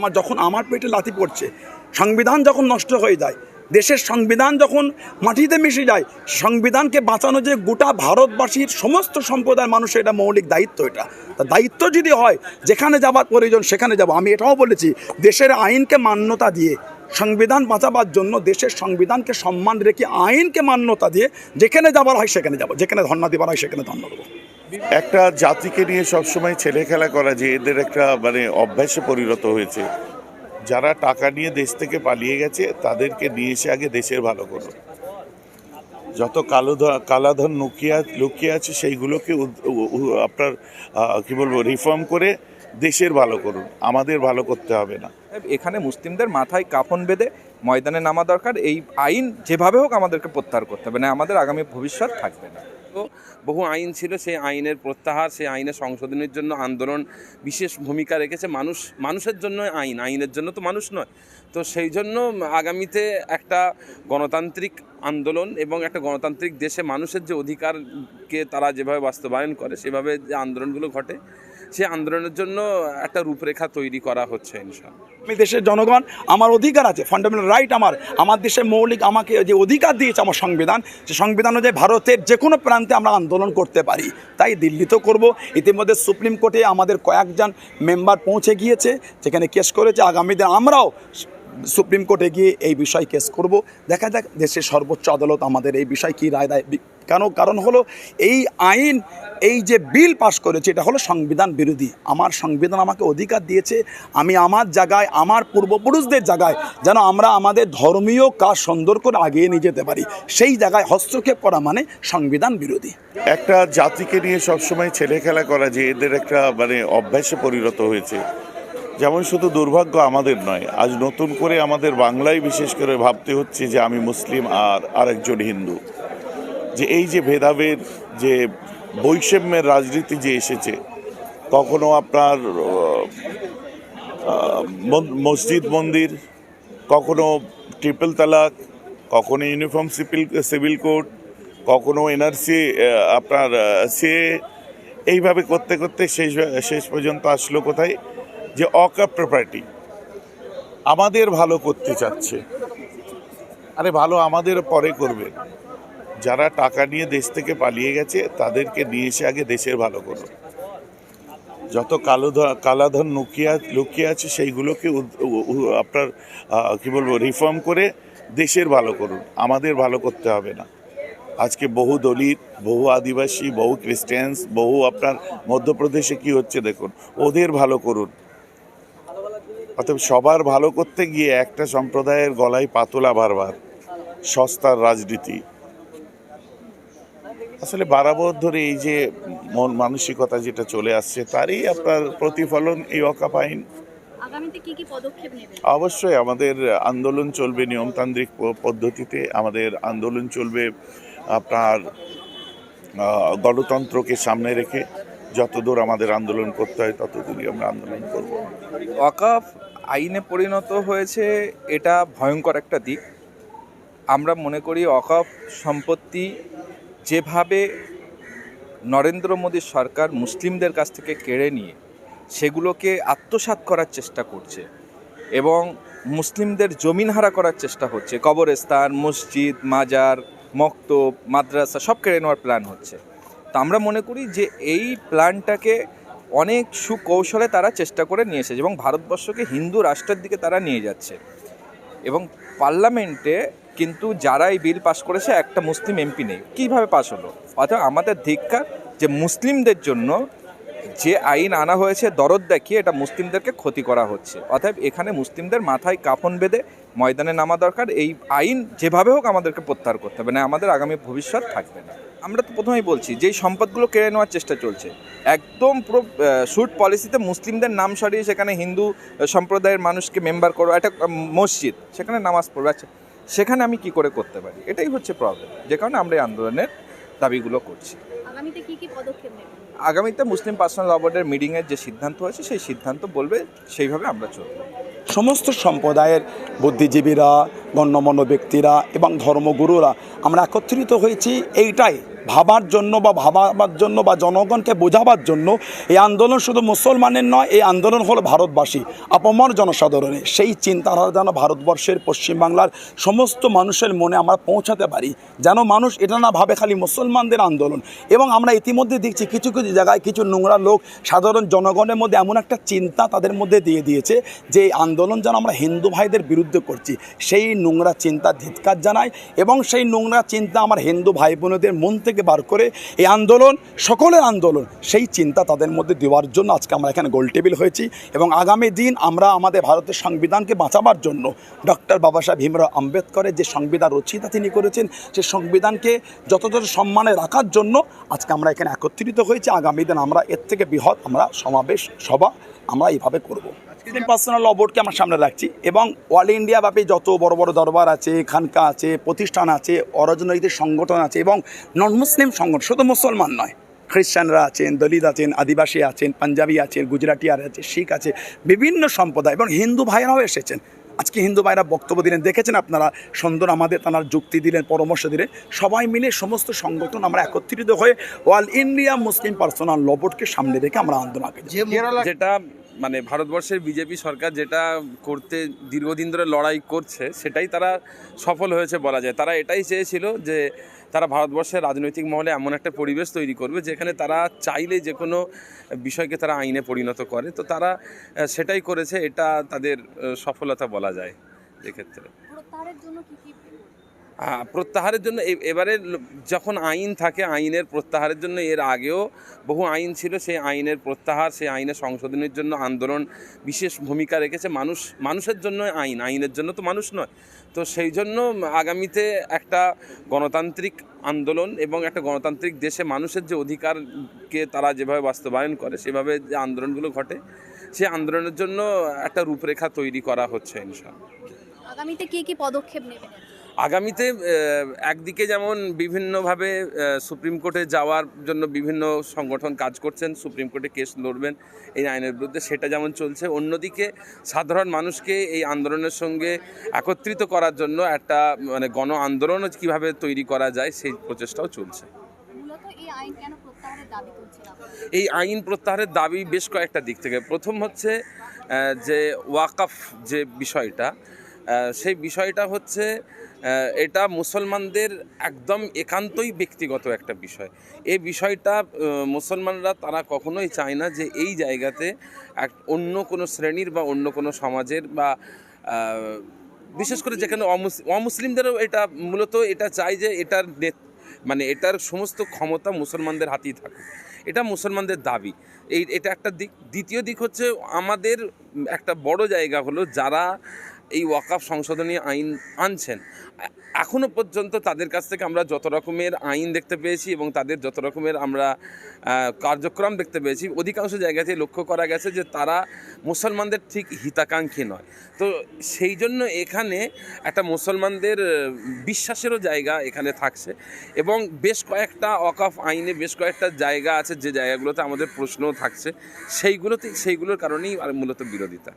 আমার যখন আমার পেটে লাথি পড়ছে, সংবিধান যখন নষ্ট হয়ে যায়, দেশের সংবিধান যখন মাটিতে মিশে যায়, সংবিধানকে বাঁচানো যে গোটা ভারতবাসীর সমস্ত সম্প্রদায়ের মানুষের এটা মৌলিক দায়িত্ব এটা। তা দায়িত্ব যদি হয়, যেখানে যাবার প্রয়োজন সেখানে যাব। আমি এটাও বলেছি, দেশের আইনকে মান্যতা দিয়ে, সংবিধান বাঁচাবার জন্য দেশের সংবিধানকে সম্মান রেখে আইনকে মান্যতা দিয়ে, যেখানে যাবার হয় সেখানে যাব, যেখানে ধর্ণা দেবার হয় সেখানে ধর্ণা দেবো। একটা জাতিকে নিয়ে সবসময় ছেলে খেলা করা যে এদের একটা মানে অভ্যাসে পরিণত হয়েছে। যারা টাকা নিয়ে দেশ থেকে পালিয়ে গেছে, তাদেরকে নিয়ে এসে আগে দেশের ভালো করুন যত কালো কালাধন লুকিয়ে লুকিয়ে আছে, সেইগুলোকে আপনার কি বলব রিফর্ম করে দেশের ভালো করুন। আমাদের ভালো করতে হবে না। এখানে মুসলিমদের মাথায় কাফন বেঁধে ময়দানে নামা দরকার। এই আইন যেভাবে হোক আমাদেরকে প্রত্যাহার করতে হবে। না, আমাদের আগামী ভবিষ্যৎ থাকবে না। তো বহু আইন ছিল, সেই আইনের প্রত্যাহার, সেই আইনের সংশোধনের জন্য আন্দোলন বিশেষ ভূমিকা রেখেছে। মানুষ, মানুষের জন্য আইন, আইনের জন্য তো মানুষ নয়। তো সেই জন্য আগামীতে একটা গণতান্ত্রিক আন্দোলন এবং একটা গণতান্ত্রিক দেশে মানুষের যে অধিকারকে তারা যেভাবে বাস্তবায়ন করে, সেভাবে যে আন্দোলনগুলো ঘটে সেই আন্দোলনের জন্য একটা রূপরেখা তৈরি করা হচ্ছে আমি দেশের জনগণ, আমার অধিকার আছে ফান্ডামেন্টাল রাইট আমার। আমার দেশের মৌলিক আমাকে যে অধিকার দিয়েছে আমার সংবিধান, সে সংবিধান অনুযায়ী ভারতের যে কোনো প্রান্তে আমরা আন্দোলন করতে পারি। তাই দিল্লিতেও করব। ইতিমধ্যে সুপ্রিম কোর্টে আমাদের কয়েকজন মেম্বার পৌঁছে গিয়েছে সেখানে কেস করেছে, আগামী দিন আমরাও সুপ্রিম কোর্টে গিয়ে এই বিষয় কেস করব। দেখা যাক, দেশের সর্বোচ্চ আদালত আমাদের এই বিষয় কী রায় দেয়। কেন? কারণ হলো, এই আইন, এই যে বিল পাশ করেছে, এটা হলো সংবিধান বিরোধী। আমার সংবিধান আমাকে অধিকার দিয়েছে, আমি আমার জায়গায়, আমার পূর্বপুরুষদের জায়গায়, যেন আমরা আমাদের ধর্মীয় কাজ সুন্দর করে আগিয়ে নিয়ে যেতে পারি। সেই জায়গায় হস্তক্ষেপ করা মানে সংবিধান বিরোধী। একটা জাতিকে নিয়ে সবসময় ছেলে খেলা করা যে এদের একটা মানে অভ্যাসে পরিণত হয়েছে। যেমন শুধু দুর্ভাগ্য আমাদের নয়, আজ নতুন করে আমাদের বাংলায় বিশেষ করে ভাবতে হচ্ছে যে আমি মুসলিম আর আরেকজন হিন্দু। যে এই যে ভেদাভেদ, যে বৈষম্যের রাজনীতি যে এসেছে, কখনো আপনার মসজিদ মন্দির, কখনো ট্রিপল তালাক, কখনো ইউনিফর্ম সিভিল সিভিল কোড, কখনো এনআরসি আপনার সে এইভাবে করতে করতে শেষ শেষ পর্যন্ত আসলো কোথায়? যে অকাপ প্রপার্টি আমাদের ভালো করতে চাচ্ছে। আরে ভালো আমাদের পরে করবেন যারা টাকা নিয়ে দেশ থেকে পালিয়ে গেছে, তাদেরকে নিয়ে এসে আগে দেশের ভালো করুন যত কালো কালাধন লুকিয়ে লুকিয়ে আছে, সেইগুলোকে আপনার কি বলব রিফর্ম করে দেশের ভালো করুন। আমাদের ভালো করতে হবে না। আজকে বহু দলিত, বহু আদিবাসী, বহু খ্রিস্টানস বহু আপনার মধ্যপ্রদেশে কি হচ্ছে দেখুন, ওদের ভালো করুন। অতএব সবার ভালো করতে গিয়ে একটা সম্প্রদায়ের গলায় পাতলা বারবার। সস্তার রাজনীতি। আসলে বারাবর ধরে এই যে মন মানসিকতা যেটা চলে আসছে তারই আপনার প্রতিফলন এই অকাপ আইন নেবেন? অবশ্যই আমাদের আন্দোলন চলবে নিয়মতান্ত্রিক পদ্ধতিতে। আমাদের আন্দোলন চলবে আপনার গণতন্ত্রকে সামনে রেখে। যতদূর আমাদের আন্দোলন করতে হয়, ততদূরই আমরা আন্দোলন করব। ওয়াকাফ আইনে পরিণত হয়েছে, এটা ভয়ঙ্কর একটা দিক। আমরা মনে করি ওয়াকাফ সম্পত্তি যেভাবে নরেন্দ্র মোদীর সরকার মুসলিমদের কাছ থেকে কেড়ে নিয়ে, সেগুলোকে আত্মসাৎ করার চেষ্টা করছে এবং মুসলিমদের জমিন হারা করার চেষ্টা হচ্ছে। কবরস্থান, মসজিদ, মাজার, মক্তব, মাদ্রাসা, সব কেড়ে নেওয়ার প্ল্যান হচ্ছে। তা আমরা মনে করি যে এই প্ল্যানটাকে অনেক সুকৌশলে তারা চেষ্টা করে নিয়ে এসেছে এবং ভারতবর্ষকে হিন্দু রাষ্ট্রের দিকে তারা নিয়ে যাচ্ছে। এবং পার্লামেন্টে কিন্তু যারা এই বিল পাশ করেছে, একটা মুসলিম এমপি নেই। কীভাবে পাশ হলো? অর্থাৎ আমাদের ধিক্কার যে মুসলিমদের জন্য যে আইন আনা হয়েছে, দরদ দেখিয়ে এটা মুসলিমদেরকে ক্ষতি করা হচ্ছে। অতএব এখানে মুসলিমদের মাথায় কাফন বেঁধে ময়দানে নামা দরকার। এই আইন যেভাবে হোক আমাদেরকে প্রত্যাহার করতে হবে। না আমাদের আগামী ভবিষ্যৎ থাকবে না। আমরা তো প্রথমেই বলছি যেই সম্পদগুলো কেড়ে নেওয়ার চেষ্টা চলছে একদম পুরো শুট পলিসিতে মুসলিমদের নাম সরিয়ে সেখানে হিন্দু সম্প্রদায়ের মানুষকে মেম্বার করো একটা মসজিদ সেখানে নামাজ পড়বে আচ্ছা সেখানে আমি কি করে করতে পারি? এটাই হচ্ছে প্রবলেম যে কারণে আমরা এই আন্দোলনের দাবিগুলো করছি। আগামীতে কি কি পদক্ষেপ নেবেন আগামীতে মুসলিম পার্সোনাল ল বোর্ডের মিটিংয়ের যে সিদ্ধান্ত হয়েছে সেই সিদ্ধান্ত বলবে সেইভাবে আমরা চলব। সমস্ত সম্প্রদায়ের বুদ্ধিজীবীরা গণ্যমান্য ব্যক্তিরা এবং ধর্মগুরুরা আমরা একত্রিত হয়েছি এইটাই। ভাবার জন্য বা ভাবার জন্য বা জনগণকে বোঝাবার জন্য এই আন্দোলন শুধু মুসলমানের নয়, এই আন্দোলন হলো ভারতবাসী অপমর জনসাধারণের। সেই চিন্তাধারা যেন ভারতবর্ষের পশ্চিমবাংলার সমস্ত মানুষের মনে আমরা পৌঁছাতে পারি, যেন মানুষ এটা না ভাবে খালি মুসলমানদের আন্দোলন। এবং আমরা ইতিমধ্যে দেখছি কিছু কিছু জায়গায় কিছু নোংরা লোক সাধারণ জনগণের মধ্যে এমন একটা চিন্তা তাদের মধ্যে দিয়ে দিয়েছে যে এই আন্দোলন যেন আমরা হিন্দু ভাইদের বিরুদ্ধে করছি। সেই নোংরা চিন্তা ধিৎকার জানায় এবং সেই নোংরা চিন্তা আমার হিন্দু ভাই বোনেদের মন থেকে বার করে এই আন্দোলন, সকলের আন্দোলন, সেই চিন্তা তাদের মধ্যে দেওয়ার জন্য আজকে আমরা এখানে গোল টেবিল হয়েছি এবং আগামী দিন আমরা আমাদের ভারতের সংবিধানকে বাঁচাবার জন্য ডক্টর বাবা সাহেব ভীমরাও আম্বেদকরের যে সংবিধান রচিতা তিনি করেছেন সেই সংবিধানকে যথাযথ সম্মানে রাখার জন্য আজকে আমরা এখানে একত্রিত হয়েছি। আগামী দিন আমরা এর থেকে বৃহৎ আমরা সমাবেশ, সভা আমরা এইভাবে করব। পার্সোনাল ল বোর্ডকে আমরা সামনে রাখছি এবং অল ইন্ডিয়া ব্যাপী যত বড় বড় দরবার আছে খানকা আছে প্রতিষ্ঠান আছে অরাজনৈতিক সংগঠন আছে এবং নন মুসলিম সংগঠন শুধু মুসলমান নয় খ্রিস্টানরা আছেন দলিত আছেন আদিবাসী আছেন পাঞ্জাবি আছেন গুজরাটি আর আছে শিখ আছে বিভিন্ন সম্প্রদায় এবং হিন্দু ভাইরাও এসেছেন। আজকে হিন্দু ভাইরা বক্তব্য দিলেন দেখেছেন আপনারা সুন্দর আমাদের তারা যুক্তি দিলেন পরামর্শ দিলেন সবাই মিলে সমস্ত সংগঠন আমরা একত্রিত হয়ে All India Muslim personal law বোর্ডকে সামনে রেখে আমরা আন্দোলন যেটা মানে ভারতবর্ষের বিজেপি সরকার যেটা করতে দীর্ঘদিন ধরে লড়াই করছে, সেটাই তারা সফল হয়েছে বলা যায়। তারা এটাই চেয়েছিল যে তারা ভারতবর্ষের রাজনৈতিক মহলে এমন একটা পরিবেশ তৈরি করবে যেখানে তারা চাইলে যে কোনো বিষয়কে তারা আইনে পরিণত করে। তো তারা সেটাই করেছে, এটা তাদের সফলতা বলা যায় এক্ষেত্রে। জন্য প্রত্যাহারের জন্য এবারে যখন আইন থাকে, আইনের প্রত্যাহারের জন্য এর আগেও বহু আইন ছিল, সেই আইনের প্রত্যাহার, সেই আইনের সংশোধনের জন্য আন্দোলন বিশেষ ভূমিকা রেখেছে। মানুষ, মানুষের জন্য আইন, আইনের জন্য তো মানুষ নয়। তো সেই জন্য আগামীতে একটা গণতান্ত্রিক আন্দোলন এবং একটা গণতান্ত্রিক দেশে মানুষের যে অধিকারকে তারা যেভাবে বাস্তবায়ন করে, সেভাবে যে আন্দোলনগুলো ঘটে, সেই আন্দোলনের জন্য একটা রূপরেখা তৈরি করা হচ্ছে, ইনশাআল্লাহ। আগামীতে কী কি পদক্ষেপ নেবেন? আগামীতে একদিকে যেমন বিভিন্নভাবে সুপ্রিম কোর্টে যাওয়ার জন্য বিভিন্ন সংগঠন কাজ করছেন সুপ্রিম কোর্টে কেস লড়বেন এই আইনের বিরুদ্ধে সেটা যেমন চলছে। অন্যদিকে সাধারণ মানুষকে এই আন্দোলনের সঙ্গে একত্রিত করার জন্য একটা মানে গণ আন্দোলন কীভাবে তৈরি করা যায় সেই প্রচেষ্টাও চলছে। এই আইন প্রত্যাহারের দাবি বেশ কয়েকটা দিক থেকে। প্রথম হচ্ছে যে ওয়াকাফ যে বিষয়টা সেই বিষয়টা হচ্ছে এটা মুসলমানদের একদম একান্তই ব্যক্তিগত একটা বিষয়। এই বিষয়টা মুসলমানরা তারা কখনোই চায় না যে এই জায়গাতে এক অন্য কোনো শ্রেণির বা অন্য কোনো সমাজের বা বিশেষ করে যেখানে অমুস- অমুসলিমদেরও এটা মূলত এটা চায় যে এটার মানে এটার সমস্ত ক্ষমতা মুসলমানদের হাতেই থাকে এটা মুসলমানদের দাবি। এই, এটা একটা দিক। দ্বিতীয় দিক হচ্ছে আমাদের একটা বড় জায়গা হলো যারা এই ওয়াকাফ সংশোধনী আইন আনছেন। এখনও পর্যন্ত তাদের কাছ থেকে আমরা যত রকমের আইন দেখতে পেয়েছি এবং তাদের যত রকমের আমরা কার্যক্রম দেখতে পেয়েছি, অধিকাংশ জায়গাতে লক্ষ্য করা গেছে যে তারা মুসলমানদের ঠিক হিতাকাঙ্ক্ষী নয়। তো সেই জন্য এখানে একটা মুসলমানদের বিশ্বাসেরও জায়গা এখানে থাকছে এবং বেশ কয়েকটা অকাফ আইনে বেশ কয়েকটা জায়গা আছে যে জায়গাগুলোতে আমাদের প্রশ্নও থাকছে। সেইগুলোতে, সেইগুলোর কারণেই আর মূলত বিরোধিতা।